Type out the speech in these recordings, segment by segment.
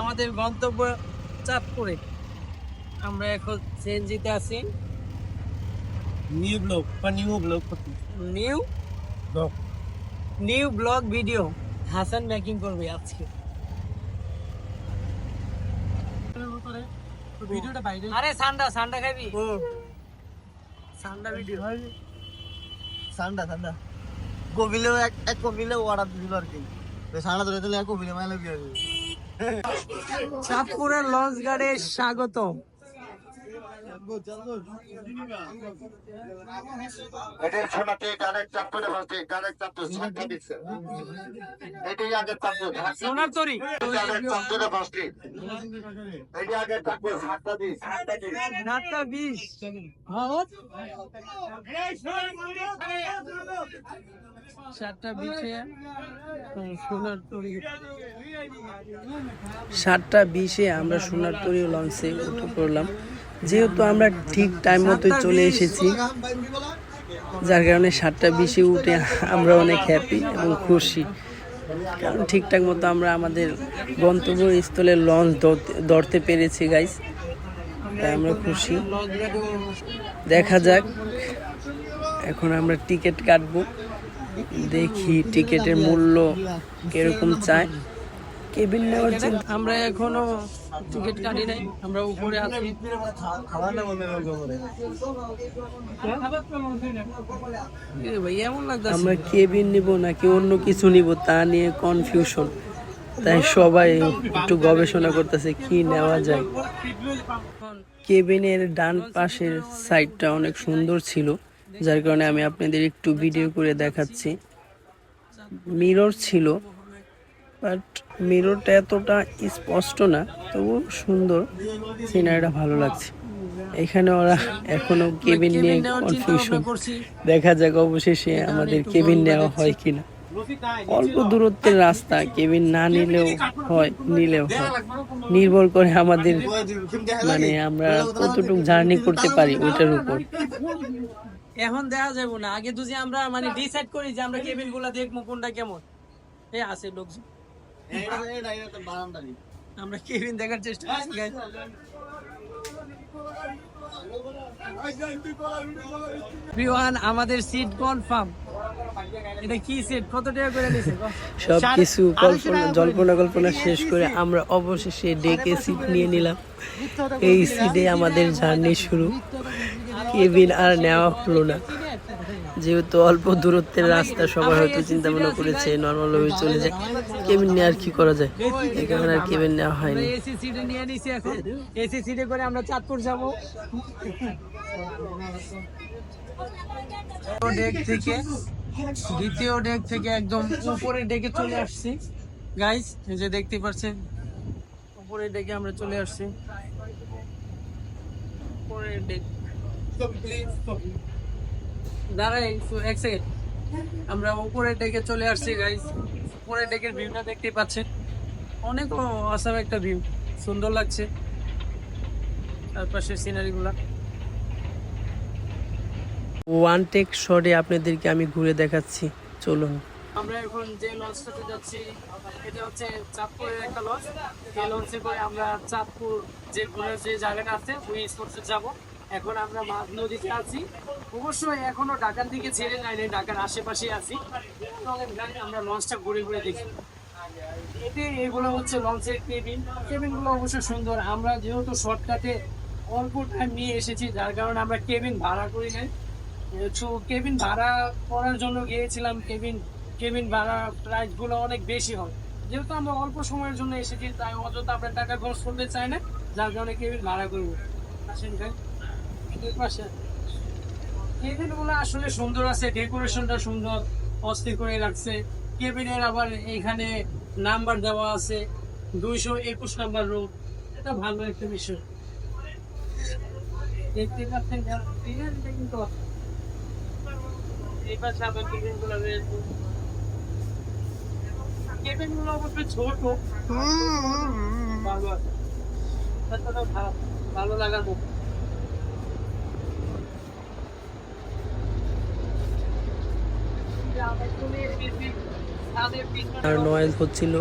আমাদের গন্তব্য চাঁদপুরে আমরা এখন সিএনজিতে আছি নিউ ব্লগ বা new vlog new vlog new vlog video Hasan making করবে আজকে। ভিডিওটা বাইরে আরে সান্ডা সান্ডা খাবি? সান্ডা ভিডিও এক এক অর্ডার আর কি। ধরে এক কপিলে মাইলে দিয়ে দিবে চাঁদপুরের লঞ্চ গার্ডে স্বাগত এটাই শোনাতে ডাইরেক্ট ডাইরেক্ট দিচ্ছে। এটাই আগে সোনার তরি। ডাইরেক্ট চাপ্পরে বসে এটাই আগে সাতটা বিশে। সোনার তরি। সাতটা বিশে আমরা সোনার তরি লঞ্চে উঠে পড়লাম। যেহেতু আমরা ঠিক টাইম মতো চলে এসেছি, যার কারণে সাতটা বিশে উঠে আমরা অনেক হ্যাপি এবং খুশি। কারণ ঠিকঠাক মতো আমরা আমাদের গন্তব্যস্থলে লঞ্চ ধরতে- পেরেছি গাইস তাই আমরা খুশি। দেখা যাক। এখন আমরা টিকিট কাটবো। দেখি টিকিটের মূল্য কীরকম চায়। কেবিন নেওয়ার আমরা এখনও টিকিট কাটি নাই আমরা উপরে আছি। আমরা কেবিন নিব নাকি অন্য কিছু নিব তা নিয়ে কনফিউশন তাই সবাই একটু গবেষণা করতেছে কি নেওয়া যায়। কেবিনের ডান পাশের সাইডটা অনেক সুন্দর ছিল যার কারণে আমি আপনাদের একটু ভিডিও করে দেখাচ্ছি। মিরর ছিল বাট মিররটা এতটা স্পষ্ট না তবু সুন্দর। সিনারিটা ভালো লাগছে। এখানে ওরা এখনও কেবিন নিয়ে কনফিউশন দেখা যাক অবশেষে আমাদের কেবিন নেওয়া হয় কিনা। অল্প দূরত্বের রাস্তা কেবিন না নিলেও হয় নিলেও হয়। নির্ভর করে আমাদের মানে আমরা কতটুকু জার্নি করতে পারি ওইটার উপর। এখন দেখা যাবে না। আগে যদি আমরা মানে ডিসাইড করি যে আমরা কেবিনগুলা দেখব কোনটা কেমন। এই আছে লোকজন। আমরা কেবিন দেখার চেষ্টা করছি everyone, আমাদের সিট কনফার্ম এটা কি সিট কত টাকা করে নিছে সব কিছু কল্পনা জল্পনা কল্পনা শেষ করে আমরা অবশেষে ডেকে সিট নিয়ে নিলাম। এই সিটে আমাদের জার্নি শুরু। কেবিন আর নেওয়া হলো না। যেহেতু অল্প দূরত্বের রাস্তা সবাই হয়তো চিন্তা ভাবনা করেছে নর্মাল ভাবে চলে যায় কেবিন নিয়ে আর কি করা যায়? এই কারণে আর কেবিন নেওয়া হয়নি। এসি সিটে নিয়ে নিছি এখন। এসি সিটে করে আমরা চাঁদপুর যাব। ডেক থেকে দ্বিতীয় ডেক থেকে একদম উপরের ডেকে চলে আসছি। গাইস এই যে দেখতে পাচ্ছেন উপরের ডেকে আমরা চলে আসছি। উপরের ডেক দাঁড়াই এক সেকেন্ড আমরা উপরের ডেকে চলে আসছি গাইস উপরের ডেকের ভিউটা দেখতে পাচ্ছেন। অনেক অসাম একটা ভিউ সুন্দর লাগছে। চারপাশের সিনারিগুলা ওয়ান টেক শটে আপনাদেরকে আমি ঘুরে দেখাচ্ছি। চলুন। আমরা এখন যে লঞ্চটাতে যাচ্ছি এটা হচ্ছে চাঁদপুরের একটা লঞ্চ এই লঞ্চে করে আমরা চাঁদপুর যে ঘোরার যে জায়গাটা আছে ওই স্পটে যাব। এখন আমরা মাঝ নদীতে আছি। অবশ্যই এখনও ঢাকার দিকে ছেড়ে যায়নি ঢাকার আশেপাশে আছি। আমরা লঞ্চটা ঘুরে ঘুরে দেখি। এতে এগুলো হচ্ছে লঞ্চের কেবিন। কেবিনগুলো অবশ্যই সুন্দর। আমরা যেহেতু শর্টকাটে অল্প টাইম নিয়ে এসেছি, যার কারণে আমরা কেবিন ভাড়া করি নাই। কেবিন ভাড়া করার জন্য গিয়েছিলাম। কেবিন কেবিন ভাড়া প্রাইসগুলো অনেক বেশি হয়। যেহেতু আমরা অল্প সময়ের জন্য এসেছি, তাই অযথা আমরা টাকা খরচ করতে চাই না, যার কারণে কেবিন ভাড়া করব। আসেন ভাই। পাশে। আসলে সুন্দর আছে ডেকোরেশনটা সুন্দর অস্থির করে রাখছে। কেবিনের আবার এখানে নাম্বার দেওয়া আছে দুইশো একুশ নাম্বার রুম। এটা ভালো একটা বিষয়। দেখতে পাচ্ছেন কিন্তু এই পাশে আবার কেবিনগুলো রয়েছে কেবিনগুলো অবশ্য ছোট। ভালো আছে ভালো- ভালো লাগার মতো। আর নয়েজ হচ্ছিল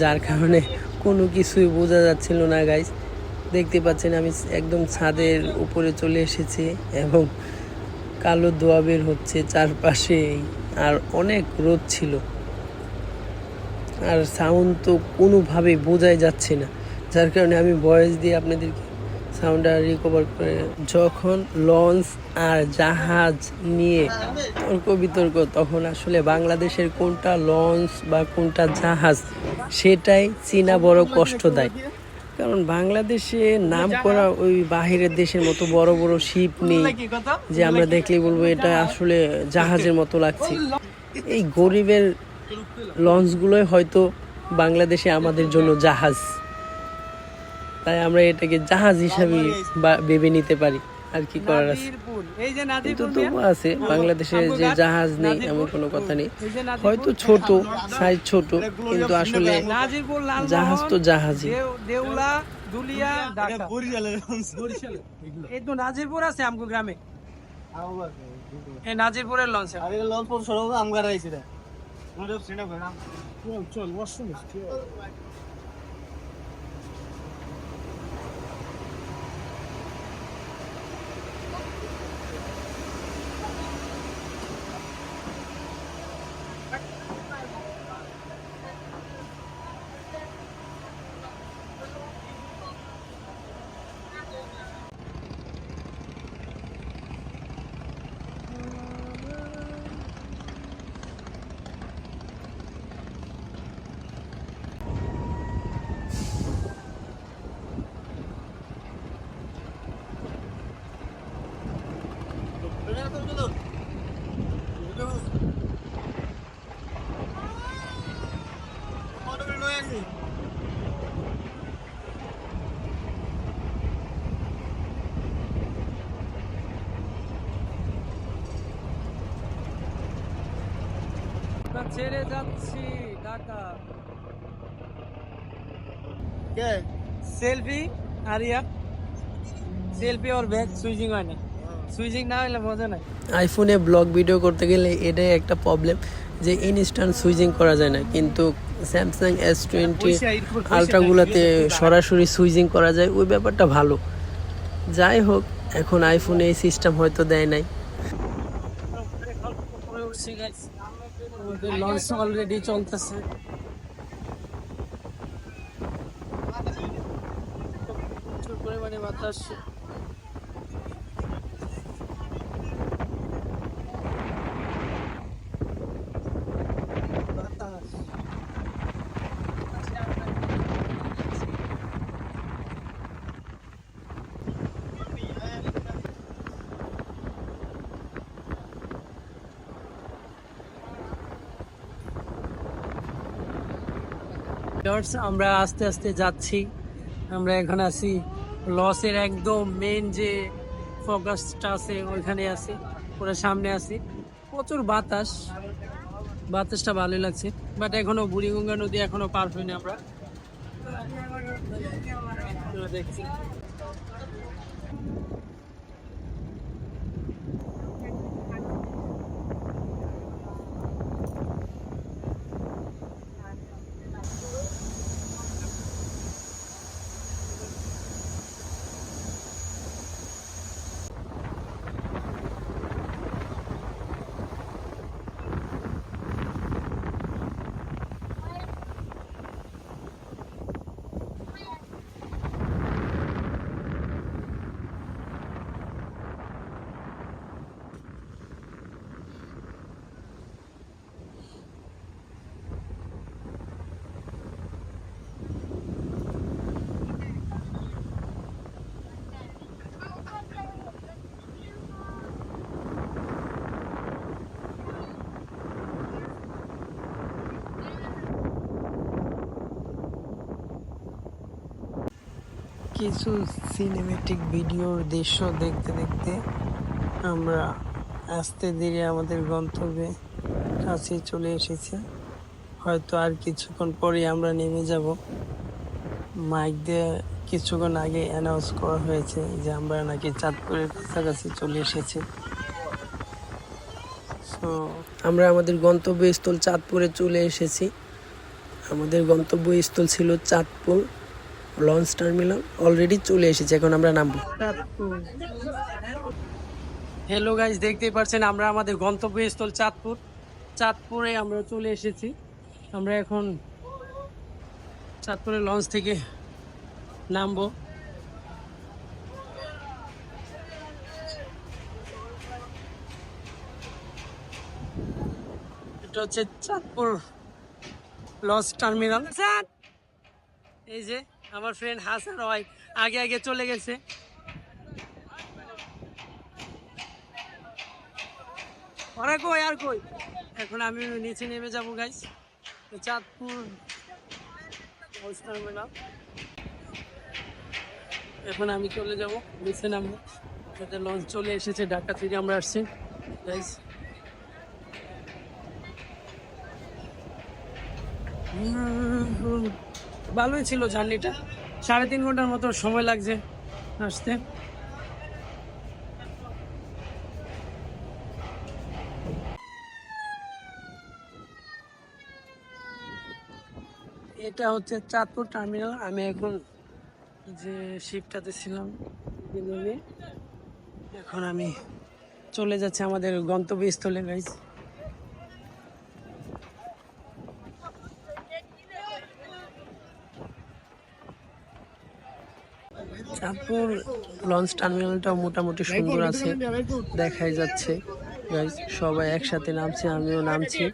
যার কারণে কোনো কিছুই বোঝা যাচ্ছিল না গাইজ দেখতে পাচ্ছেন, আমি একদম ছাদের উপরে চলে এসেছি এবং কালো দোয়া বের হচ্ছে চারপাশে। আর অনেক রোদ ছিল। আর সাউন্ড তো কোনোভাবেই বোঝাই যাচ্ছে না। যার কারণে আমি ভয়েস দিয়ে আপনাদেরকে সাউন্ডটা রিকভার করে, যখন লঞ্চ আর জাহাজ নিয়ে তর্ক বিতর্ক তখন আসলে বাংলাদেশের কোনটা লঞ্চ বা কোনটা জাহাজ, সেটাই চীনা বড় কষ্ট দেয়। কারণ বাংলাদেশে নাম করা ওই বাহিরের দেশের মতো বড় বড় শিপ নেই, যে আমরা দেখলেই বলব এটা আসলে জাহাজের মতো লাগছে। এই গরিবের লঞ্চগুলোই হয়তো বাংলাদেশে আমাদের জন্য জাহাজ। তাই আমরা এটাকে জাহাজ হিসাবে বা- ভেবে নিতে পারি। আর কি করার আছে? এই যে কিন্তু তবু আছে। বাংলাদেশে যে জাহাজ নেই এমন কোনো কথা নেই। হয়তো ছোট সাইজ ছোট কিন্তু আসলে নাজিরপুর লাল জাহাজ তো জাহাজই। দেউলা দুলিয়া ঢাকা। এই তো নাজিরপুর আছে আমগো গ্রামে। এই নাজিরপুরের লঞ্চ। আর লঞ্চ পর সরব আমগার চল চল ওয়াশরুম ছেড়ে যাচ্ছি ঢাকা। কে? Selfie area. সেলফি ওর ব্যাগ সুইচিং হয় না। সুইচিং না হলে মজা নাই। আইফোনে ব্লগ ভিডিও করতে গেলে এটাই একটা প্রবলেম যে ইনস্ট্যান্ট সুইচিং করা যায় না। কিন্তু স্যামসাং এস টোয়েন্টি আলট্রাগুলোতে সরাসরি সুইচিং করা যায় ওই ব্যাপারটা ভালো। যাই হোক এখন আইফোনে এই সিস্টেম হয়তো দেয় নাই। লঞ্চ অলরেডি চলতেছে। প্রচুর পরিমাণে বাতাস বাতাস। আমরা আস্তে আস্তে যাচ্ছি। আমরা এখন আছি। লসের একদম মেন যে ফোকাসটা আছে, ওইখানে আছি। ওরা সামনে আছি। প্রচুর বাতাস। বাতাসটা ভালোই লাগছে। বাট এখনও বুড়িগঙ্গা নদী এখনও পার হইনি আমরা। আমরা দেখছি কিছু সিনেমেটিক ভিডিওর দৃশ্য দেখতে দেখতে আমরা আস্তে ধীরে আমাদের গন্তব্যে কাছে চলে এসেছি। হয়তো আর কিছুক্ষণ পরে আমরা নেমে যাব। মাইক দিয়ে কিছুক্ষণ আগে অ্যানাউন্স করা হয়েছে যে আমরা নাকি চাঁদপুরের কাছাকাছি চলে এসেছি। So, আমরা আমাদের গন্তব্যস্থল চাঁদপুরে চলে এসেছি। আমাদের গন্তব্যস্থল ছিল চাঁদপুর। লঞ্চ টার্মিনাল অলরেডি চলে এসেছি, এখন আমরা নামবো। হ্যালো গাইজ দেখতেই পাচ্ছেন আমরা আমাদের গন্তব্যস্থল চাঁদপুর। চাঁদপুরে আমরা চলে এসেছি। আমরা এখন চাঁদপুরের লঞ্চ থেকে নামবো। এটা হচ্ছে চাঁদপুর লঞ্চ টার্মিনাল। এই যে আমার ফ্রেন্ড হাসান রয় আগে আগে চলে গেছে। ওরা কই, আর কই? এখন আমি নিচে নেমে যাব গাইস চাঁদপুর টার্মিনাল এখন আমি চলে যাব, নিচে নামবো। যাতে লঞ্চ চলে এসেছে, ঢাকা থেকে আমরা আসছি গাইস ভালোই ছিল জার্নিটা। সাড়ে তিন ঘণ্টার মতো সময় লাগছে আসতে। এটা হচ্ছে চাঁদপুর টার্মিনাল। আমি এখন যে শিপটাতে ছিলাম এখন আমি চলে যাচ্ছি আমাদের গন্তব্যস্থলে গাইজ চাঁদপুর লঞ্চ টার্মিনালটা মোটামুটি সুন্দর আছে দেখাই যাচ্ছে। সবাই একসাথে নামছে আমিও নামছি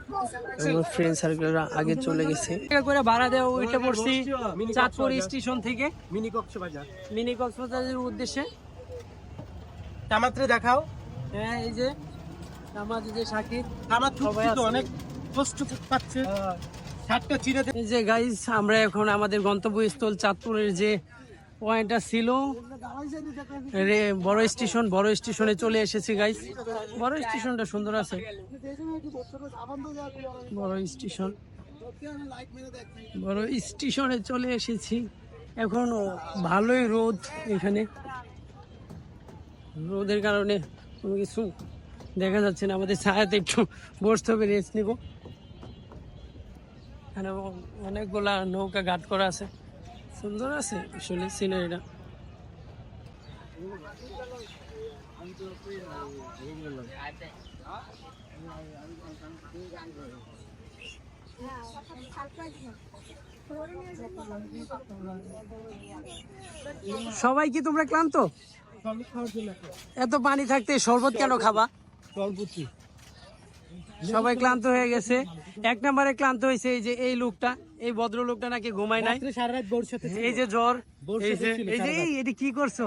আমার ফ্রেন্ড সার্কেলরা আগে চলে গেছে। করে ভাড়া দেওয়া ওইটা পড়ছি চাঁদপুর স্টেশন থেকে। মিনি কক্সবাজার মিনি কক্সবাজারের উদ্দেশ্যে। তামাত্রে দেখাও। হ্যাঁ এই যে আমাদের যে সাকিব আমার সবাই অনেক কষ্ট পাচ্ছে। সাতটা চিনে যে গাইজ আমরা এখন আমাদের গন্তব্যস্থল চাঁদপুরের যে পয়েন্টটা ছিল। বড় স্টেশন, বড় স্টেশনে চলে এসেছি গাইস বড় স্টেশনটা সুন্দর আছে। বড় স্টেশন। বড় স্টেশনে চলে এসেছি। এখন ভালোই রোদ এখানে। রোদের কারণে কোনো কিছু দেখা যাচ্ছে না। আমাদের ছায়াতে একটু বসতে হবে রেস্ট নিব। এখানে অনেকগুলা নৌকা ঘাট করা আছে। সুন্দর আছে আসলে সিনারিটা সবাই কি তোমরা ক্লান্ত? এত পানি থাকতে শরবত কেন খাবা? সবাই ক্লান্ত হয়ে গেছে। এক নম্বরে ক্লান্ত হয়েছে এই যে এই লোকটা। এই ভদ্র লোকটা নাকি ঘুমায় নাই? এই যে জ্বর এই যে এই যে এটি কি করছ?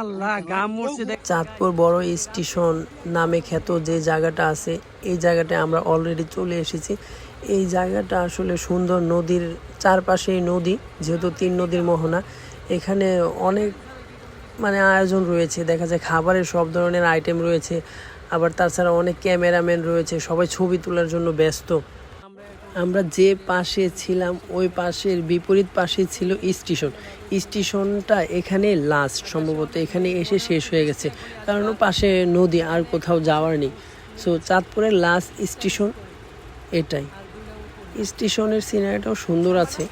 আল্লাহ গাম মরছে চাঁদপুর বড় স্টেশন নামে খ্যাত যে জায়গাটা আছে এই জায়গাটায় আমরা অলরেডি চলে এসেছি। এই জায়গাটা আসলে সুন্দর নদীর চারপাশেই নদী যেহেতু তিন নদীর মোহনা। এখানে অনেক মানে আয়োজন রয়েছে দেখা যায় খাবারের সব ধরনের আইটেম রয়েছে। আবার তাছাড়া অনেক ক্যামেরাম্যান রয়েছে সবাই ছবি তোলার জন্য ব্যস্ত। আমরা যে পাশে ছিলাম, ওই পাশের বিপরীত পাশে ছিল স্টেশন। স্টেশনটা এখানে লাস্ট সম্ভবত এখানে এসে শেষ হয়ে গেছে। কারণ পাশে নদী, আর কোথাও যাওয়ার নেই। সো চাঁদপুরের লাস্ট স্টেশন এটাই। স্টেশনের সিনারিটাও সুন্দর আছে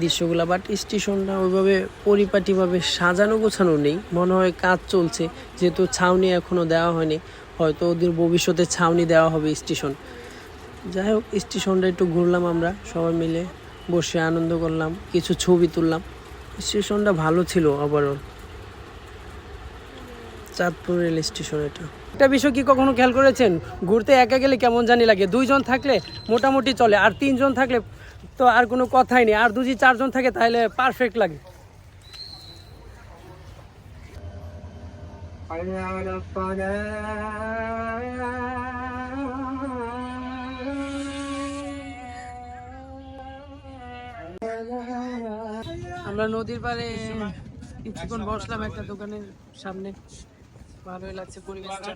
দৃশ্যগুলো বাট স্টেশনটা ওইভাবে পরিপাটিভাবে সাজানো গোছানো নেই। মনে হয় কাজ চলছে, যেহেতু ছাউনি এখনও দেওয়া হয়নি। হয়তো ওদের ভবিষ্যতে ছাউনি দেওয়া হবে স্টেশন। যাই হোক, স্টেশনটা একটু ঘুরলাম আমরা, সবাই মিলে বসে আনন্দ করলাম, কিছু ছবি তুললাম। স্টেশনটা ভালো ছিল ওভারঅল চাঁদপুর রেল স্টেশন এটা। একটা বিষয় কি কখনো খেয়াল করেছেন? ঘুরতে একা গেলে কেমন জানি লাগে। দুইজন থাকলে মোটামুটি চলে, আর তিনজন থাকলে তো আর কোনো কথাই নেই। আর দুজি চারজন থাকে, তাহলে পারফেক্ট লাগে। আমরা নদীর পাড়ে কিছুক্ষণ বসলাম একটা দোকানের সামনে। ভালোই লাগছে পরিবেশটা।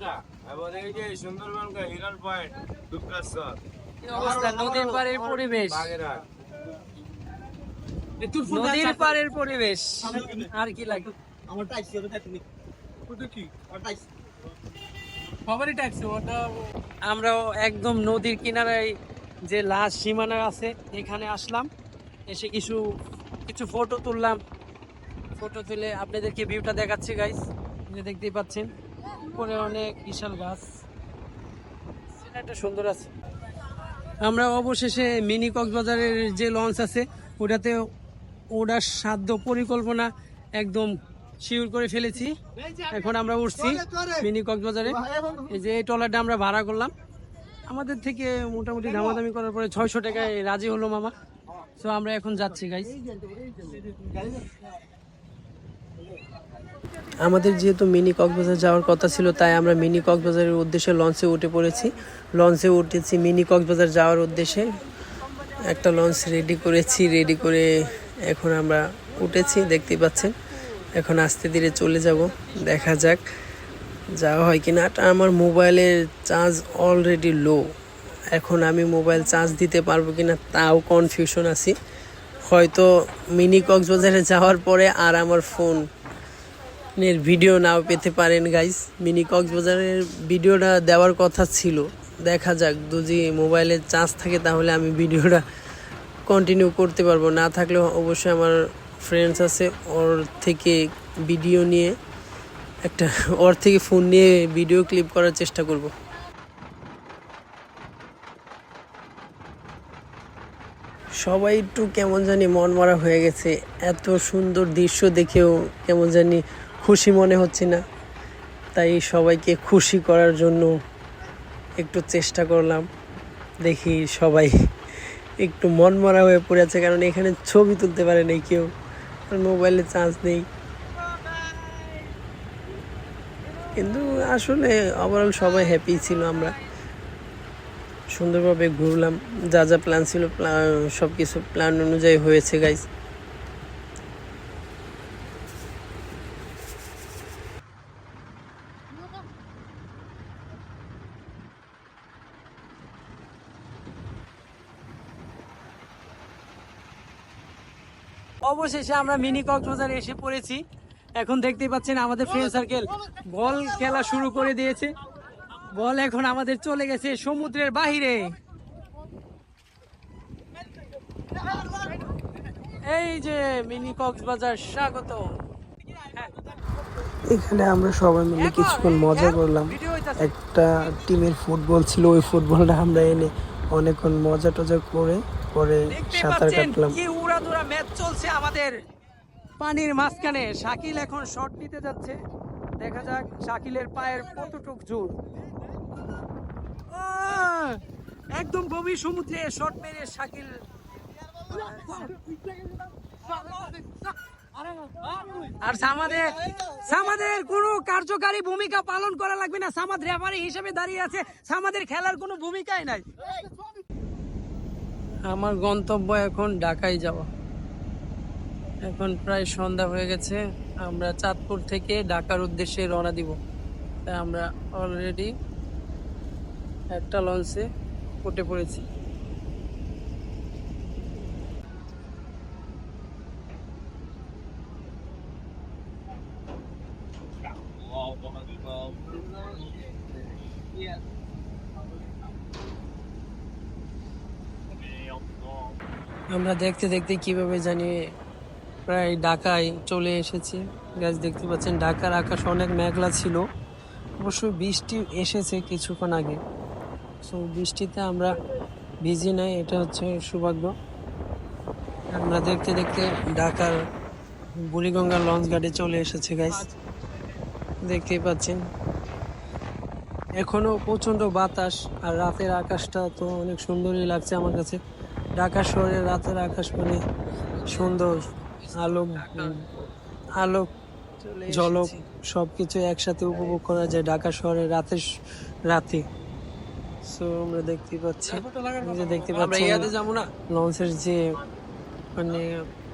সুন্দরবন হিরন পয়েন্ট দুর্গাশ্বর কি অবস্থা? নদীর পাড়ের পরিবেশ। নদীর পাড়ের পরিবেশ। আর কি লাগে? আমার টাইস ওটা কি? আমার টাইস খবরই ট্যাক্সি ওটা আমরাও একদম নদীর কিনারায় যে লাশ সীমানা আছে এখানে আসলাম। এসে কিছু কিছু ফটো তুললাম। ফটো তুলে আপনাদেরকে ভিউটা দেখাচ্ছি গাইস যে দেখতেই পাচ্ছেন উপরে অনেক বিশাল গাছ। সিনারিটা সুন্দর আছে। আমরা অবশেষে মিনি কক্সবাজারের যে লঞ্চ আছে ওটাতে ওটার সাধ্য পরিকল্পনা একদম শিওর করে ফেলেছি। এখন আমরা উঠছি মিনি কক্সবাজারে। এই যে এই ট্রলারটা আমরা ভাড়া করলাম। আমাদের থেকে মোটামুটি দামাদামি করার পরে ছয়শো টাকায় রাজি হলো মামা। তো আমরা এখন যাচ্ছি গাইস আমাদের যেহেতু মিনি কক্সবাজার যাওয়ার কথা ছিল, তাই আমরা মিনি কক্সবাজারের উদ্দেশ্যে লঞ্চে উঠে পড়েছি। লঞ্চে উঠেছি মিনি কক্সবাজার যাওয়ার উদ্দেশ্যে। একটা লঞ্চ রেডি করেছি রেডি করে এখন আমরা উঠেছি, দেখতেই পাচ্ছেন। এখন আস্তে ধীরে চলে যাব, দেখা যাক যাওয়া হয় কিনা। আর আমার মোবাইলের চার্জ অলরেডি লো এখন আমি মোবাইল চার্জ দিতে পারব কি না তাও কনফিউশন আছি। হয়তো মিনি কক্সবাজারে যাওয়ার পরে আর আমার ফোন এর ভিডিও নাও পেতে পারেন গাইস মিনি কক্সবাজারের ভিডিওটা দেওয়ার কথা ছিল। দেখা যাক, যদি মোবাইলে চার্জ থাকে তাহলে আমি ভিডিওটা কন্টিনিউ করতে পারব। না থাকলেও অবশ্যই আমার ফ্রেন্ডস আছে, ওর থেকে ভিডিও নিয়ে একটা, ওর থেকে ফোন নিয়ে ভিডিও ক্লিপ করার চেষ্টা করব। সবাই একটু কেমন জানি মন মরা হয়ে গেছে। এত সুন্দর দৃশ্য দেখেও কেমন জানি খুশি মনে হচ্ছে না। তাই সবাইকে খুশি করার জন্য একটু চেষ্টা করলাম। দেখি সবাই একটু মন মরা হয়ে পড়ে আছে, কারণ এখানে ছবি তুলতে পারে নাই কেউ। মোবাইলে চার্জ নেই। কিন্তু আসলে ওভারঅল সবাই হ্যাপি ছিল আমরা। সুন্দরভাবে ঘুরলাম, যা যা প্ল্যান ছিল সব কিছু প্ল্যান অনুযায়ী হয়েছে গাইজ অবশেষে আমরা মিনি কক্সবাজারে এসে পড়েছি। এখন দেখতেই পাচ্ছেন আমাদের ফ্রেন্ড সার্কেল বল খেলা শুরু করে দিয়েছে। বল এখন আমাদের চলে গেছে সমুদ্রের বাহিরে। এই যে মিনি কক্সবাজার স্বাগত। এখানে আমরা সবাই মিলে কিছুক্ষণ মজা করলাম। একটা টিমের ফুটবল ছিল ওই ফুটবলটা আমরা এনে অনেকক্ষণ মজা টজা করে পরে সাঁতার কাটলাম। কি উড়াদুরা ম্যাচ চলছে আমাদের পানির মাঝখানে। শাকিল এখন শট নিতে যাচ্ছে। দেখা যাক শাকিলের পায়ের কতটুক জোর। একদম গভীর সমুদ্রে শট মেরে শাকিল আর সামাদের সামাদের কোনো কার্যকারী ভূমিকা পালন করা লাগবে না। সামাদ রেফারি হিসেবে দাঁড়িয়ে আছে। সামাদের খেলার কোনো ভূমিকাই নাই। আমার গন্তব্য এখন ঢাকায় যাওয়া। এখন প্রায় সন্ধ্যা হয়ে গেছে। আমরা চাঁদপুর থেকে ঢাকার উদ্দেশ্যে রওনা দিব। তাই আমরা অলরেডি একটা লঞ্চে উঠে পড়েছি। আমরা দেখতে দেখতে কীভাবে জানি প্রায় ঢাকায় চলে এসেছি। গাছ দেখতে পাচ্ছেন, ঢাকার আকাশ অনেক মেঘলা ছিল। অবশ্যই বৃষ্টি এসেছে কিছুক্ষণ আগে। সো বৃষ্টিতে আমরা ভিজি নাই, এটা হচ্ছে সৌভাগ্য। আমরা দেখতে দেখতে ঢাকার বুড়িগঙ্গা লঞ্চ ঘাটে চলে এসেছে গাইস দেখতেই পাচ্ছেন। এখনও প্রচণ্ড বাতাস আর রাতের আকাশটা তো অনেক সুন্দরই লাগছে আমার কাছে। ঢাকা শহরের রাতের আকাশ মানে সুন্দর। আলোক আলোক ঝলক সবকিছু একসাথে উপভোগ করা যায় ঢাকা শহরে রাতের স- রাতে। সো আমরা দেখতে পাচ্ছি যে দেখতে পাচ্ছি লঞ্চের যে মানে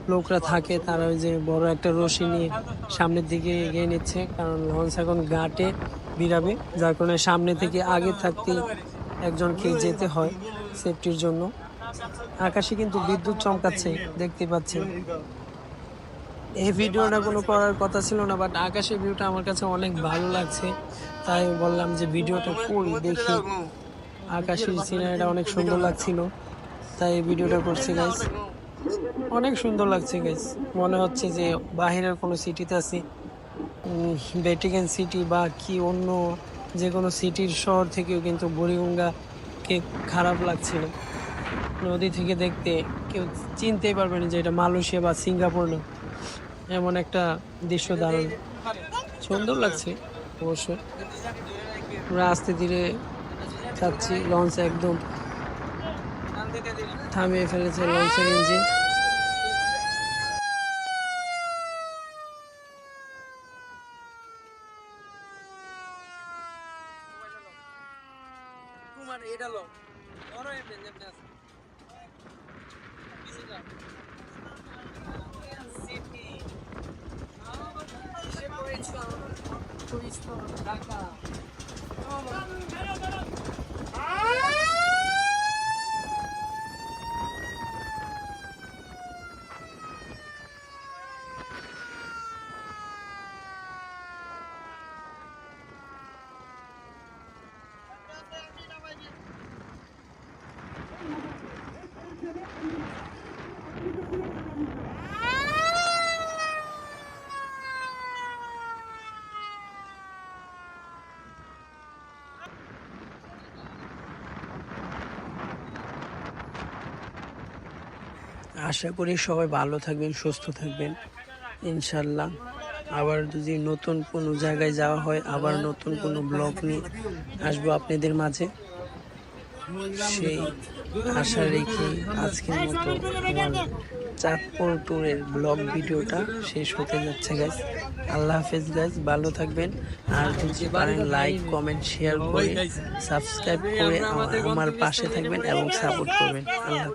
লোকরা থাকে তারা ওই যে বড় একটা রশি নিয়ে সামনের দিকে এগিয়ে নিচ্ছে কারণ লঞ্চ এখন ঘাটে বিরাবে যার কারণে সামনে থেকে আগে থাকতে একজনকে যেতে হয় সেফটির জন্য। আকাশে কিন্তু বিদ্যুৎ চমকাচ্ছে দেখতে পাচ্ছেন। এই ভিডিওটা কোনো করার কথা ছিল না বাট আকাশের ভিউটা আমার কাছে অনেক ভালো লাগছে। তাই বললাম যে ভিডিওটা করি, দেখি। আকাশের সিনারিটা অনেক সুন্দর লাগছিল। তাই এই ভিডিওটা করছি গাইস অনেক সুন্দর লাগছে গাইস মনে হচ্ছে যে বাহিরের কোনো সিটিতে আছি। ভ্যাটিকান সিটি বা কি অন্য যে কোনো সিটির শহর থেকেও কিন্তু বুড়িগঙ্গাকে খারাপ লাগছিল নদী থেকে দেখতে কেউ চিনতেই পারবে না যে এটা মালয়েশিয়া বা সিঙ্গাপুর না এমন একটা দৃশ্য দারুণ। সুন্দর লাগছে অবশ্যই আমরা আস্তে ধীরে যাচ্ছি লঞ্চ একদম থামিয়ে ফেলেছে লঞ্চের ইঞ্জিন এটা লো। এমনি এমনি আছে। Konnichiwa. Konnichiwa. Konnichiwa. আশা করি সবাই ভালো থাকবেন, সুস্থ থাকবেন। ইনশাল্লাহ আবার যদি নতুন কোনো জায়গায় যাওয়া হয়, আবার নতুন কোনো ব্লগ নিয়ে আসব আপনাদের মাঝে। সেই আশা রেখে আজকের মতো আমার চাঁদপুর ট্যুরের ব্লগ ভিডিওটা শেষ হতে যাচ্ছে গাইজ আল্লাহ হাফেজ গাইজ ভালো থাকবেন। আর যদি পারেন লাইক, কমেন্ট, শেয়ার করে সাবস্ক্রাইব করে আমার- পাশে থাকবেন এবং সাপোর্ট করবেন। আল্লাহ।